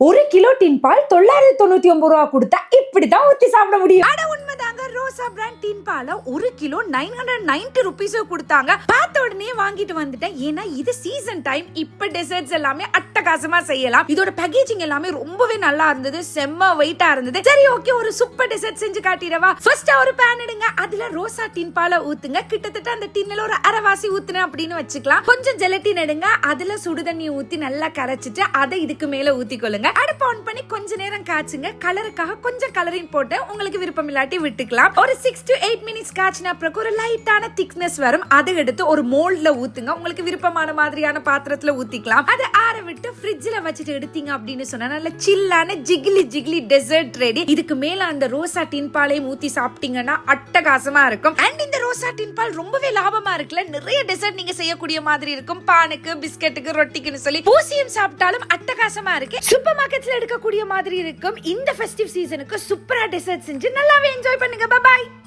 ஒரு கிலோ டின் பால் தொள்ளாயிரத்தி தொண்ணூத்தி ஒன்பது ரூபா கொடுத்தா இப்படிதான் ஊத்தி சாப்பிட முடியும். ரோசா பிராண்ட் டீன் பால ஒரு kilo nine hundred ninety rupees கொடுத்தாங்க. பார்த்த உடனே வாங்கிட்டு வந்துட்டேன். ஏன்னா இது சீசன் டைம் இப்ப டெசர்ட்ஸ் எல்லாமே அட்டகாசமா செய்யலாம். இதோட பேக்கேஜிங் எல்லாமே ரொம்பவே நல்லா இருந்தது. செம்ம வெயிட்டா இருந்தது. சரி ஓகே ஒரு சூப்பர் டெசர்ட் செஞ்சு காட்டிடவா? ஃபர்ஸ்ட் ஒரு பேன் எடுங்க. அதுல ரோசா டீன் பால ஊத்துங்க. கிட்டத்தட்ட அந்த டின்ல ஒரு அரைவாசி ஊத்துனேன் அப்படின்னு வச்சுக்கலாம். கொஞ்சம் ஜெலட்டின் எடுங்க. அதுல சுடு தண்ணி ஊத்தி நல்லா கரைச்சிட்டு அதை இதுக்கு மேல ஊத்தி கொள்ளுங்க அடுப்பு ஆன் பண்ணி கொஞ்ச நேரம் காய்ச்சுங்க. கலருக்காக கொஞ்சம் கலரிங் போட்டு உங்களுக்கு விருப்பம் இல்லாட்டி விட்டுக்கலாம். ஒரு சிக்ஸ் டு எயிட் மினிட்ஸ் காய்ச்சின அப்புறம் ஒரு லைட்டான திக்னஸ் வரும். அதை எடுத்து ஒரு மோல்ட்ல ஊத்துங்க. உங்களுக்கு விருப்பமான மாதிரியான பாத்திரத்துல ஊத்திக்கலாம். அதை ஆற விட்டு ஃப்ரிட்ஜ்ல வச்சுட்டு எடுத்தீங்க அப்படின்னு சொன்னா நல்ல சில்லான ஜிகிலி ஜிகிலி டெசர்ட் ரெடி இதுக்கு மேல அந்த ரோசா டின் பாலையும் ஊத்தி சாப்பிட்டீங்கன்னா அட்டகாசமா இருக்கும். அண்ட் இந்த பால் ரொம்பவே லாபமா இருக்குல்ல? நிறைய டெசர்ட் நீங்க செய்யக்கூடிய மாதிரி இருக்கும். பானுக்கு பிஸ்கெட்டுக்கு ரொட்டிக்குன்னு சொல்லி பூசியம் சாப்பிட்டாலும் அட்டகாசமா இருக்கு. சூப்பர் மார்க்கெட்ல எடுக்கக்கூடிய மாதிரி இருக்கும். இந்த ஃபெஸ்டிவ் சீசனுக்கு சூப்பரா டெசர்ட் செஞ்சு நல்லாவே என்ஜாய் பண்ணுங்க. பாய்